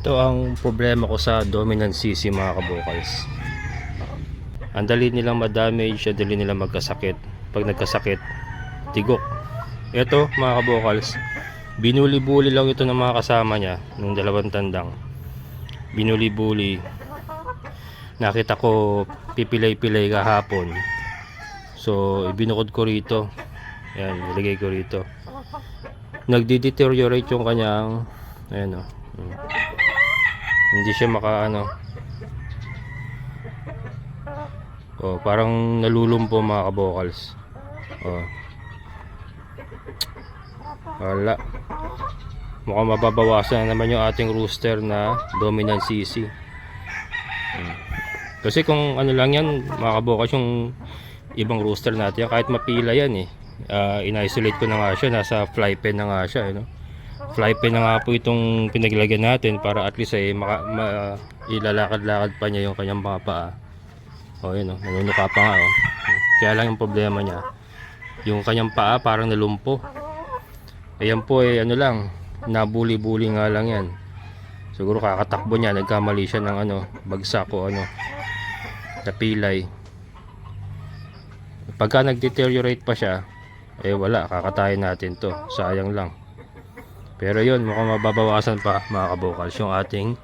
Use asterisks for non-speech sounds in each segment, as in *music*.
Ito ang problema ko sa dominant CC mga kabukals. Ang dali nilang ma-damage, ang dali nilang magkasakit. Pag nagkasakit, tigok. Ito mga kabukals, binuli-buli lang ito ng mga kasama niya, ng dalawang tandang. Binuli-buli. Nakita ko pipilay-pilay kahapon. So, ibinukod ko rito. Yan, nilagay ko rito. Nagdi-deteriorate yung kanyang ayan o. Mm. Hindi siya maka ano. Oh, parang nalulumpo mga kabokals. Oh. Wala. Mukhang mababawasan na naman yung ating rooster na dominant CC. Hmm. Kasi kung ano lang yan, mga kabokals, yung ibang rooster natin, kahit mapila yan eh. Ah, in-isolate ko na nga siya, nasa fly pen na nga siya. Eh, no? Fly pen na nga po itong pinaglagyan natin para at least ay maka, ma, ilalakad-lakad pa niya yung kanyang mga paa. O yun o, nanunuka pa nga o. Kaya lang yung problema niya, yung kanyang paa parang nalumpo. Ayan po eh, ano lang, nabuli-buli nga lang yan. Siguro kakatakbo niya, nagkamali siya ng ano, bagsak o ano, napilay. Pagka nag-deteriorate pa siya, eh wala, kakatayin natin to. Sayang lang. Pero yun, mukhang mababawasan pa mga kabukals yung ating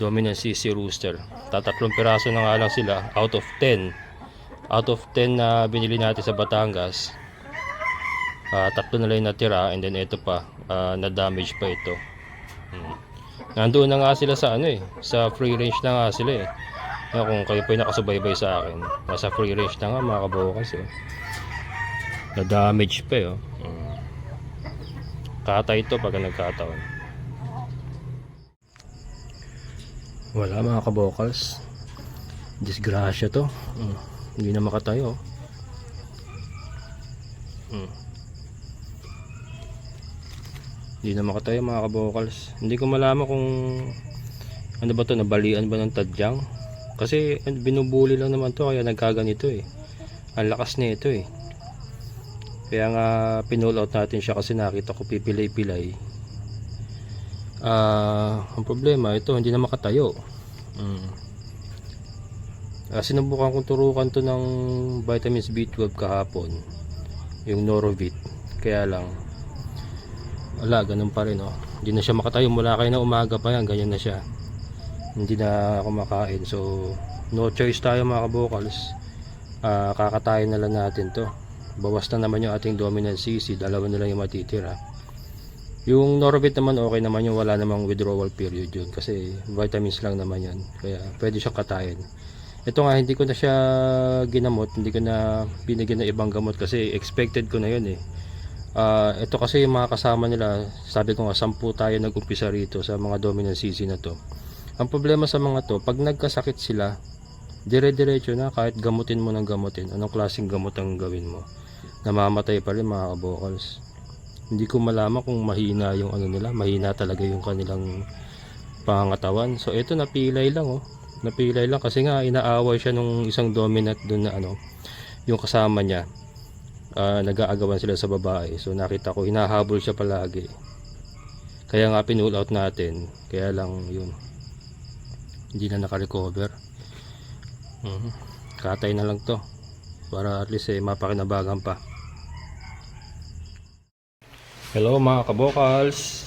dominant CC rooster. Tatatlong piraso na nga lang sila out of 10. Out of 10 na binili natin sa Batangas, ah, tatlo na lang natira and then ito pa, ah, na-damage pa ito. Hmm. Nandoon na nga sila sa ano eh, sa free range na nga sila eh. Kung kayo pa yung nakasubaybay sa akin, nasa free range na nga mga kabukas eh. Na-damage pa eh. Oh. Hmm. Kata ito pag nagkataon. Wala mga kabokals. Disgrasya to. Mm. Hindi na makatayo. Mm. Hindi na makatayo mga kabokals. Hindi ko malaman kung ano ba to nabalian ba ng tadyang. Kasi binubuli lang naman to kaya nagkaganito eh. Ang lakas nito eh. Kaya nga pinull out natin siya kasi nakita ko pipilay-pilay. Ah, ang problema ito hindi na makatayo. Mm. Ah, sinubukan kong turukan to ng vitamins B12 kahapon. Yung Norovit. Kaya lang wala, ganun pa rin oh. Hindi na siya makatayo mula kayo na umaga pa yan, ganyan na siya. Hindi na kumakain. So, no choice tayo mga kabokals. Ah, kakatayin na lang natin to. Bawas na naman yung ating dominant CC, dalawa na lang yung matitira. Yung Norovit naman okay naman yung wala namang withdrawal period yun kasi vitamins lang naman yan. Kaya pwede siyang katayin. Ito nga hindi ko na siya ginamot, hindi ko na binigyan ng ibang gamot kasi expected ko na yun eh. Ah, ito kasi yung mga kasama nila, sabi ko nga 10 tayo nag-umpisa rito sa mga dominant CC na to. Ang problema sa mga to, pag nagkasakit sila, dire-diretso na kahit gamutin mo ng gamutin. Anong klaseng gamot ang gawin mo? Namamatay pa rin mga kabokals hindi ko malaman kung mahina yung ano nila mahina talaga yung kanilang pangangatawan. So ito napilay lang oh. Napilay lang kasi nga inaaway siya nung isang dominant doon na ano yung kasama niya. Ah, nag-aagawan sila sa babae. So nakita ko hinahabol siya palagi. Kaya nga pinull out natin. Kaya lang yun. Hindi na nakarecover. Mhm. katay na lang to para at least eh, mapakinabagan pa. Hello mga kabokals.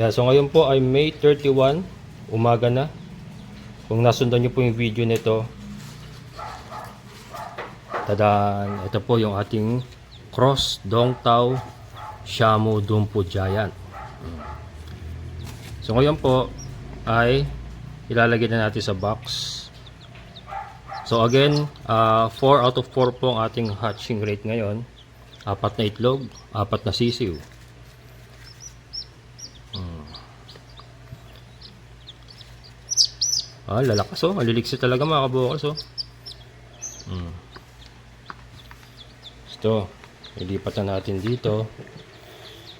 Yeah, So ngayon po ay May 31 Umaga na. Kung nasundan nyo po yung video nito Tadan Ito po yung ating Cross Dongtao Shamu Dumpo Giant. So ngayon po ay ilalagay na natin sa box So again 4 out of 4 po ang ating hatching rate ngayon apat na itlog apat na sisiw Ah, lalakas oh. Maliliksi talaga mga kabukas oh. Hmm. Ito. Ilipat na natin dito.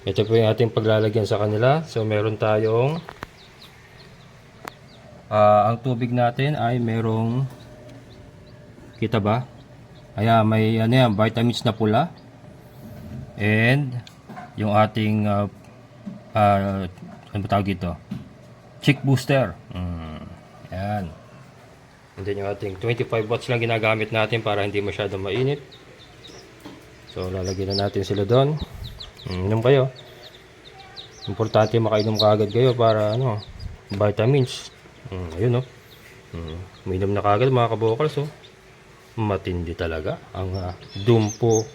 Ito po yung ating paglalagyan sa kanila. So, meron tayong ah, ang tubig natin ay merong kita ba? Kaya may ano yan, vitamins na pula. And yung ating uh, uh, ano ba tawag ito? chick booster. Mm. Yan. And then yung ating 25 watts lang ginagamit natin para hindi masyadong mainit. So lalagyan na natin sila doon. Mm, Inom kayo. Importante makainom kaagad kayo para ano, vitamins. Mm, ayun no. Mm, uminom na kaagad mga kabokals oh. Matindi talaga ang ah, Dumpo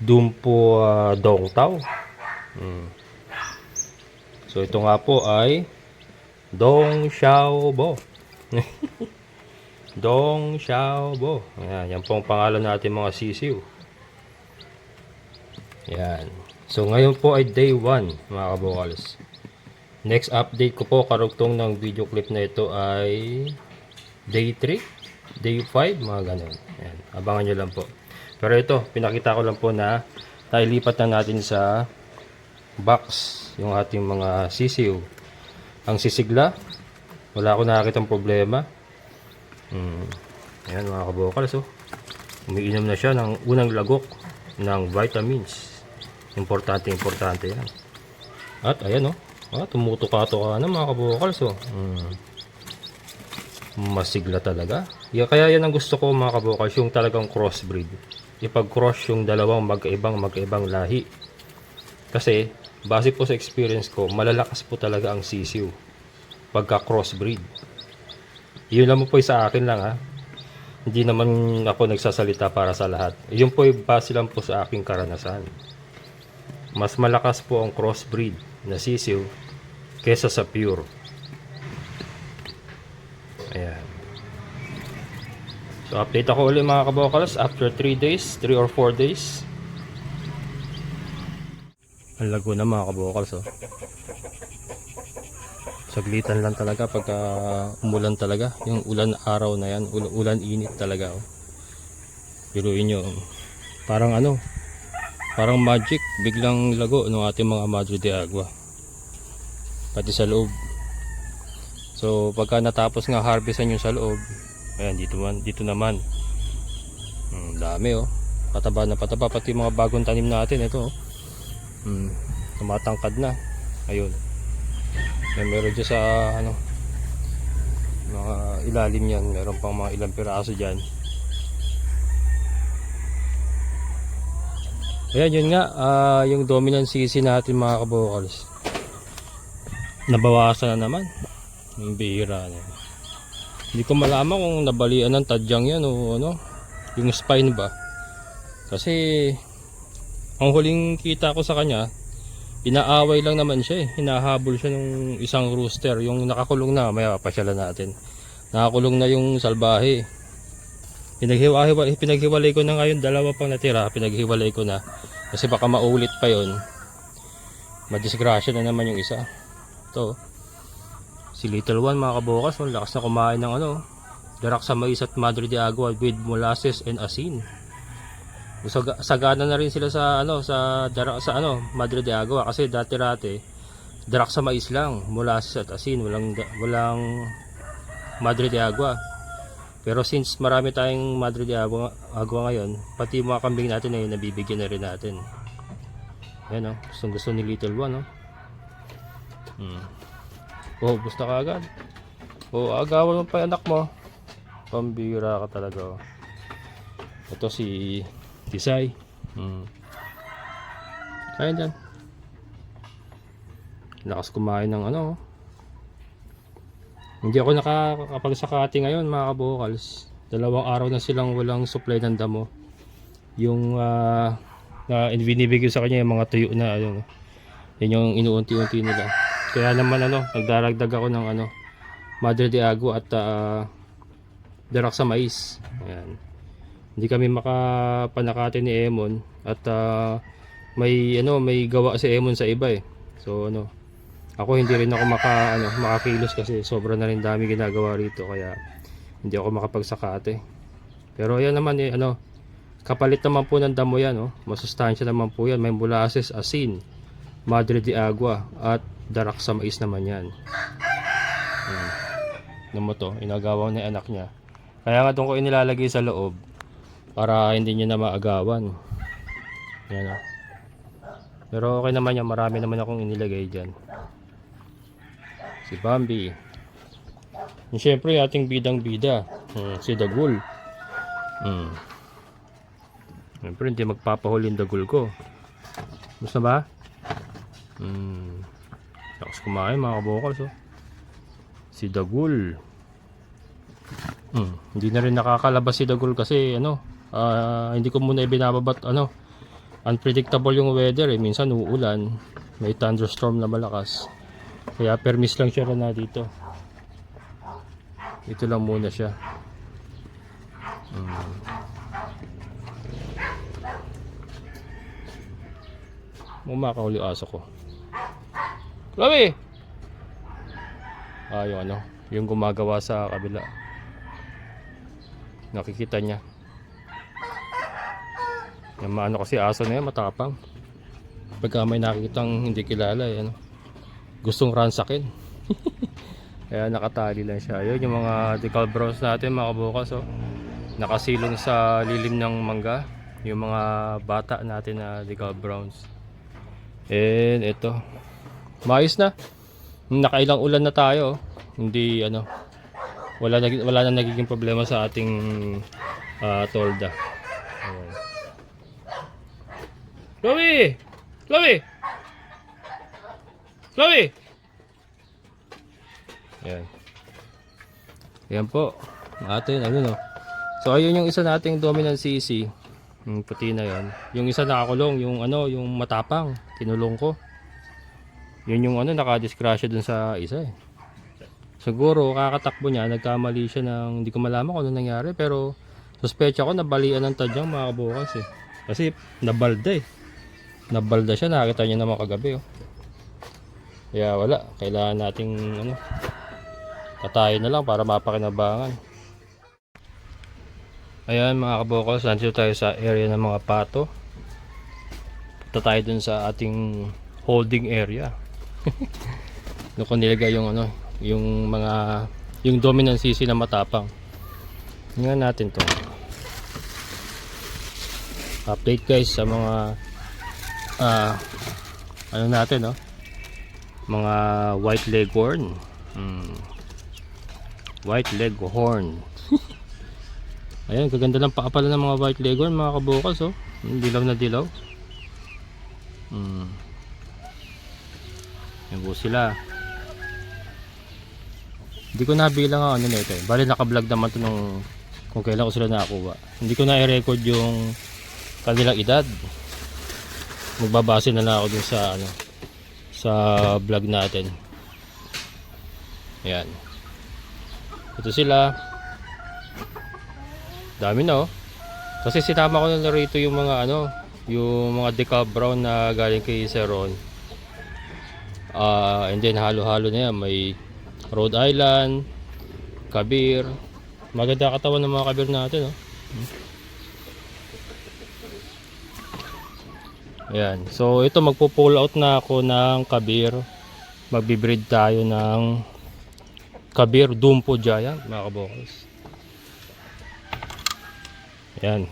Dumpo uh, Dongtao. Mm. So ito nga po ay Dong Xiaobo. *laughs* Dong Xiaobo. Ayan, yan po ang pangalan natin mga sisiw. Yan. So ngayon po ay day 1 mga kabokals. Next update ko po karugtong ng video clip na ito ay day 3, day 5, mga ganun. Yan. Abangan nyo lang po. Pero ito, pinakita ko lang po na nailipat na natin sa box yung ating mga sisiw. Ang sisigla, wala ko nakakitang problema. Hmm. Ayan mga kabokals oh. Umiinom na siya ng unang lagok ng vitamins. Importante, importante yan. At ayan oh. Ah, tumutuka-tuka na mga kabokals oh. Hmm. Masigla talaga. Ya, kaya yan ang gusto ko mga kabokals, yung talagang crossbreed. Ipag-cross yung dalawang magkaibang magkaibang lahi. Kasi, base po sa experience ko, malalakas po talaga ang sisiw pagka crossbreed. Yun lang po sa akin lang ha. Hindi naman ako nagsasalita para sa lahat. Yun po base lang po sa aking karanasan. Mas malakas po ang crossbreed na sisiw kesa sa pure. Ayan. So update ako ulit mga kabokals after 3 days, 3 or 4 days. Ang lago na mga kabokals oh. Saglitan lang talaga pagka umulan talaga. Yung ulan araw na yan, ul- ulan init talaga oh. Biruin nyo, parang ano, parang magic, biglang lago ng ating mga Madre de Agua. Pati sa loob. So pagka natapos nga harvestan yung sa loob, ayan dito man, dito naman. Hmm, dami oh. Pataba na pataba pati mga bagong tanim natin ito oh. Hmm, tumatangkad na. Ayun. May meron dyan sa ano mga ilalim yan. Meron pang mga ilang piraso dyan. Ayan yun nga. ah, yung dominant CC natin mga kabokals. Nabawasan na naman. Yung bihira na. Hindi ko malaman kung nabalian ng tadyang yan o ano. Yung spine ba. Kasi ang huling kita ko sa kanya, inaaway lang naman siya eh. Hinahabol siya ng isang rooster. Yung nakakulong na, may papasyalan natin. Nakakulong na yung salbahe. Pinaghiwalay, pinaghiwalay ko na ngayon, dalawa pang natira. Pinaghiwalay ko na. Kasi baka maulit pa yon Madisgrasya na naman yung isa. Ito. Si Little One mga kabukas, ang lakas na kumain ng ano. Darak sa mais at Madre de Agua with molasses and asin. Saga- sagana na rin sila sa ano sa darak sa ano Madre de Agua kasi dati-rati darak sa mais lang, molasses at asin, walang walang Madre de Agua. Pero since marami tayong Madre de Agua, Agua ngayon, pati mga kambing natin ay nabibigyan na rin natin. Yan oh, gustong gusto ni Little One oh. Hmm. Oh, gusto ka agad. Oh, agawan mo pa yung anak mo. Pambira ka talaga oh. Ito si Tisay. Hmm. Kaya dyan. Lakas kumain ng ano. oh. Hindi ako nakakapagsakati ngayon mga kabokals. Dalawang araw na silang walang supply ng damo. Yung ah, na binibigay sa kanya yung mga tuyo na ayun. Yan yung inuunti-unti nila. Kaya naman ano, nagdaragdag ako ng ano, Madre de Agua at ah, darak mais. Ayan. Hindi kami makapanakate ni Emon at ah, may ano, may gawa si Emon sa iba eh. So ano, ako hindi rin ako maka ano, makakilos kasi sobra na rin dami ginagawa rito kaya hindi ako makapagsakate. Pero ayan naman eh ano, kapalit naman po ng damo yan, oh. Masustansya naman po yan. May molasses, asin, madre de agua at darak sa mais naman yan. Ano mo to, inagawa na yung anak niya. Kaya nga doon ko inilalagay sa loob para hindi niya na maagawan. Yan oh. Pero okay naman yan, marami naman akong inilagay dyan. Si Bambi. Yung syempre ating bidang bida. Hmm, si Dagul. Hmm. Siyempre hindi magpapahuli yung Dagul ko. Gusto ba? Hmm. Lakas kumain mga kabokals oh. Si Dagul. Hmm. Hindi na rin nakakalabas si Dagul kasi ano. ah, hindi ko muna ibinababat ano. Unpredictable yung weather eh. Minsan uulan. May thunderstorm na malakas. Kaya permis lang siya na dito. Ito lang muna siya. Mm. Mumakahuli aso ko. Chloe! Ah, yung ano, yung gumagawa sa kabila. Nakikita niya. Yung maano kasi aso na yan, matapang. Pagka may nakikitang hindi kilala, eh, ano, gustong ransakin. *laughs* Kaya nakatali lang siya. Yun yung mga decal browns natin mga kabukas. Oh. Nakasilong sa lilim ng mangga. Yung mga bata natin na decal browns. And ito. Maayos na. Nakailang ulan na tayo. oh. Hindi ano. Wala, nag- wala na nagiging problema sa ating ah, tolda. Ayan. Chloe! Chloe! Chloe! Ayan. Ayan po. Atin, ano no. So, ayun yung isa nating dominant CC. Yung puti na yan. Yung isa nakakulong, yung ano, yung matapang. Kinulong ko. Yun yung ano, nakadiskrasya dun sa isa eh. Siguro, kakatakbo niya, nagkamali siya ng, hindi ko malaman kung ano nangyari, pero suspecha ko nabalian ng tadyang mga kabukas eh. Kasi nabalda eh. Nabalda siya, nakita niya naman kagabi oh. Kaya wala, kailangan nating ano, Patayin na lang para mapakinabangan. Ayan mga kabokals, nandito tayo sa area ng mga pato. Punta tayo dun sa ating holding area. *laughs* Doon ko nilagay yung ano, yung mga yung dominant sisi na matapang. Tingnan natin to. Update guys sa mga ah ano natin no? Mga white leghorn. Hmm. White Leghorn. *laughs* Ayan, kaganda ng paa pala ng mga white leghorn mga kabukas oh. Dilaw na dilaw. Hmm. Yan po sila. Hindi ko nabilang ang ano nito eh. Bali naka-vlog naman to nung kung kailan ko sila nakakuha. Hindi ko na i-record yung kanilang edad. Magbabase na lang ako dun sa ano sa vlog natin. Ayan. Ito sila. Dami na oh. Kasi sinama ko na rito yung mga ano, yung mga decal brown na galing kay Seron. Ah, and then halo-halo na yan. May Rhode Island, Kabir. Maganda katawan ng mga Kabir natin oh. Ayan. So ito magpo-pull out na ako ng Kabir. Magbi-breed tayo ng Kabir Dumpo Giant mga kabokals. Yan.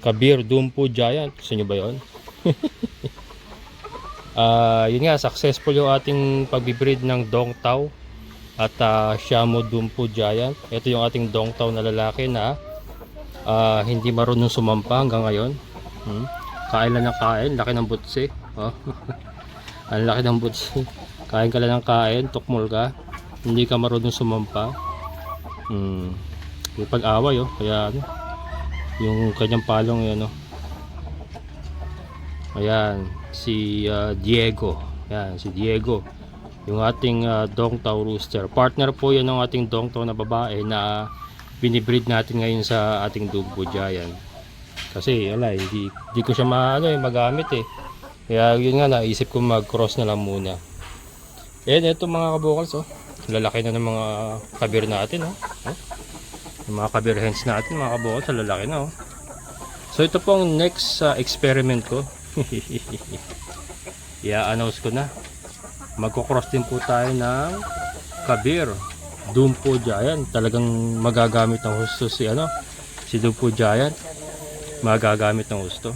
Kabir Dumpo Giant. Gusto ba yun? *laughs* Ah, yun nga, successful yung ating pagbibreed ng Dong Tao at uh, Shamo Dumpo Giant. Ito yung ating Dong Tao na lalaki na ah, hindi marunong sumampa hanggang ngayon. Hmm? Kain lang ng kain, laki ng butsi. Oh. *laughs* Ang laki ng butsi. Kain ka lang ng kain, tukmol ka hindi ka marunong sumampa hmm. yung pag-away oh kaya ano yung kanyang palong yan oh ayan si ah, Diego yan si Diego yung ating uh, Dongtao Rooster partner po yan ng ating Dongtao na babae na binibreed natin ngayon sa ating Dumbo Giant kasi ala hindi, hindi ko siya maano, eh, magamit eh kaya yun nga naisip ko mag cross na lang muna Ayan, ito mga kabukals, oh. Lalaki na ng mga kabir natin, oh. oh. Yung mga kabir hens natin, mga kabukals, lalaki na, oh. So, ito po ang next uh, experiment ko. *laughs* I-announce ko na. Magkocross din po tayo ng kabir. Dumpo Giant. Talagang magagamit ng husto si, ano, si Dumpo Giant. Magagamit ng husto.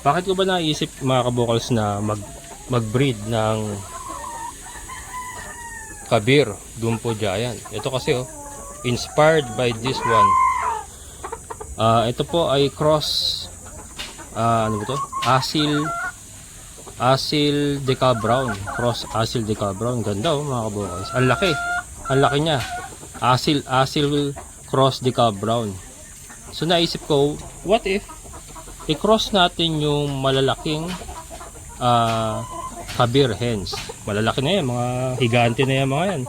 Bakit ko ba naisip mga kabukals na mag mag-breed ng Kabir Dumpo Giant. Ito kasi oh, inspired by this one. Ah, ito po ay cross ah, ano ba to? Asil Asil Deca Brown. Cross Asil Deca Brown. Ganda oh mga kabukals. Ang laki. Ang laki niya. Asil Asil Cross Deca Brown. So naisip ko, what if i-cross natin yung malalaking ah Kabir hens. Malalaki na yan, mga higante na yan mga yan.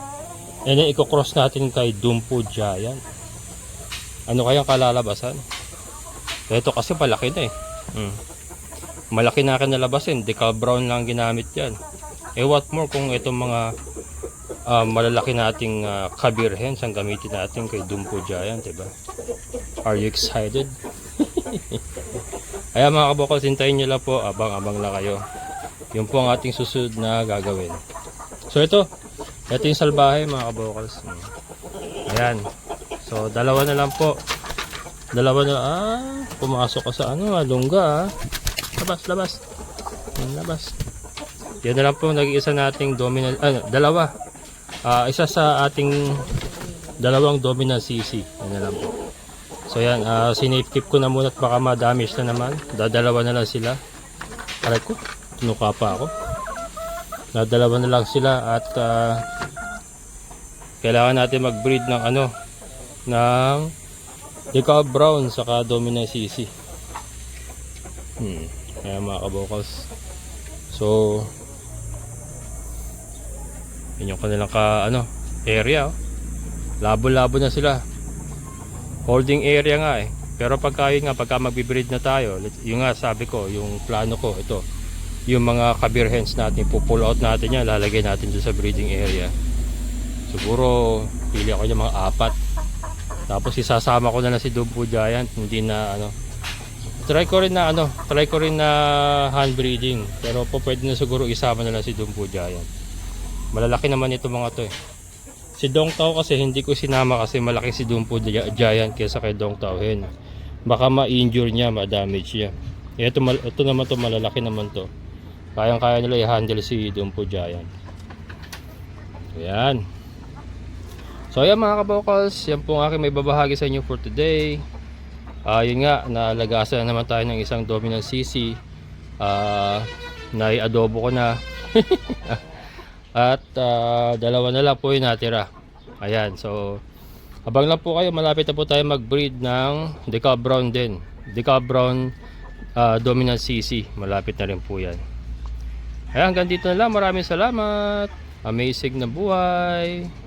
And then i-cross natin kay Dumpo Giant. Ano kayang kalalabasan? Ito kasi palaki na eh. Hmm. Malaki na kinalabasin, decal brown lang ginamit yan. Eh what more kung itong mga ah, malalaki nating ah, Kabir hens ang gamitin natin kay Dumpo Giant, diba? Are you excited? *laughs* Kaya mga kabukal, hintayin nyo lang po, abang-abang lang kayo. Yun po ang ating susunod na gagawin. So ito, ito yung salbahe mga kabukals. Ayan. So dalawa na lang po. Dalawa na, ah, pumasok ka sa ano, ah, lungga ah. Labas, labas. Yan, labas. Yan na lang po nag-iisa nating dominant, ano, dalawa. Ah, isa sa ating dalawang dominant CC. Yan na lang po. So yan, uh, siniptip ko na muna at baka ma-damage na naman. Dadalawa na lang sila. Aray ko, tunuka pa ako. Dadalawa na lang sila at ah, kailangan natin mag-breed ng ano, ng Decal Brown saka Dominant CC. Hmm, kaya mga kabokals. So, yun yung kanilang ka, ano, area. Oh. Labo-labo na sila holding area nga eh. Pero pagka yun nga, pagka magbibreed na tayo, yung nga sabi ko, yung plano ko, ito, yung mga kabir hens natin, pupull out natin yan, lalagay natin doon sa breeding area. Siguro, pili ako yung mga apat. Tapos isasama ko na lang si Dumbo Giant, hindi na ano. Try ko rin na ano, try ko rin na hand breeding. Pero po pwede na siguro isama na lang si Dumbo Giant. Malalaki naman ito mga to eh. Si Dong Tao kasi hindi ko sinama kasi malaki si Dumpo Gi- Giant kesa kay Dong Tao Hen. Baka ma-injure niya, ma-damage niya. Eh, Ito, ito naman to malalaki naman to. Kayang-kaya nila i-handle si Dumpo Giant. Ayan. So ayan mga kabokals, yan po ang aking may babahagi sa inyo for today. Ah, yun nga, naalagasan na naman tayo ng isang dominant CC. Ah, nai-adobo ko na. *laughs* At ah, dalawa na lang po yung natira. Ayan, so abang lang po kayo, malapit na po tayo mag-breed ng Decal Brown din. Decal Brown ah, Dominant CC, malapit na rin po yan. Ayan, hanggang dito na lang. Maraming salamat. Amazing na buhay.